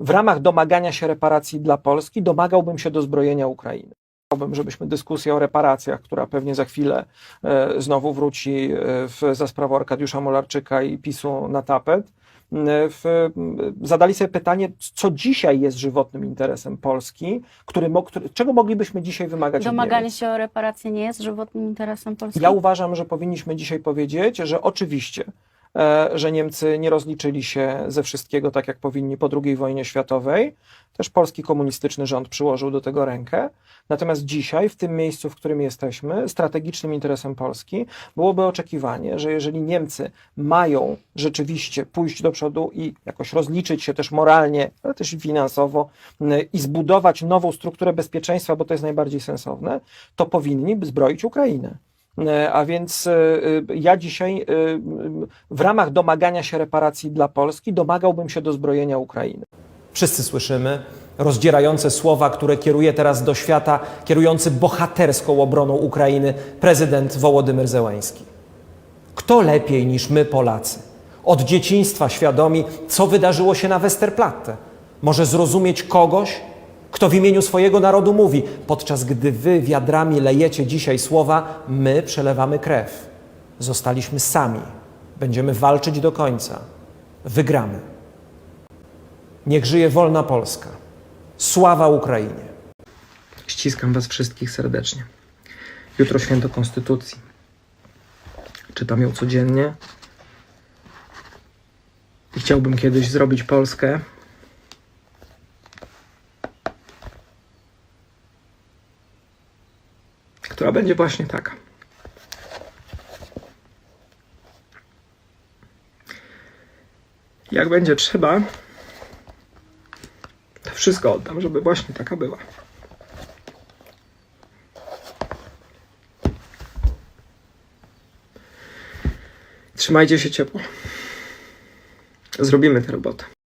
w ramach domagania się reparacji dla Polski domagałbym się dozbrojenia Ukrainy. Chciałbym, żebyśmy dyskusję o reparacjach, która pewnie za chwilę e, znowu wróci e, w, za sprawą Arkadiusza Molarczyka i PiSu na tapet, e, w, zadali sobie pytanie, co dzisiaj jest żywotnym interesem Polski, który, który, czego moglibyśmy dzisiaj wymagać Domaganie się o reparacje nie jest żywotnym interesem Polski? Ja uważam, że powinniśmy dzisiaj powiedzieć, że oczywiście, że Niemcy nie rozliczyli się ze wszystkiego tak, jak powinni po II wojnie światowej. Też polski komunistyczny rząd przyłożył do tego rękę. Natomiast dzisiaj, w tym miejscu, w którym jesteśmy, strategicznym interesem Polski byłoby oczekiwanie, że jeżeli Niemcy mają rzeczywiście pójść do przodu i jakoś rozliczyć się też moralnie, ale też finansowo i zbudować nową strukturę bezpieczeństwa, bo to jest najbardziej sensowne, to powinni zbroić Ukrainę. E, A więc e, e, ja dzisiaj w ramach domagania się reparacji dla Polski domagałbym się dozbrojenia Ukrainy. Wszyscy słyszymy rozdzierające słowa, które kieruje teraz do świata, kierujący bohaterską obroną Ukrainy prezydent Wołodymyr Zełański. Kto lepiej niż my, Polacy, od dzieciństwa świadomi, co wydarzyło się na Westerplatte, może zrozumieć kogoś, kto w imieniu swojego narodu mówi, podczas gdy wy wiadrami lejecie dzisiaj słowa, my przelewamy krew. Zostaliśmy sami. Będziemy walczyć do końca. Wygramy. Niech żyje wolna Polska. Sława Ukrainie. Ściskam Was wszystkich serdecznie. Jutro święto Konstytucji. Czytam ją codziennie. I chciałbym kiedyś zrobić Polskę. Która będzie właśnie taka. Jak będzie trzeba, to wszystko oddam, żeby właśnie taka była. Trzymajcie się ciepło. Zrobimy tę robotę.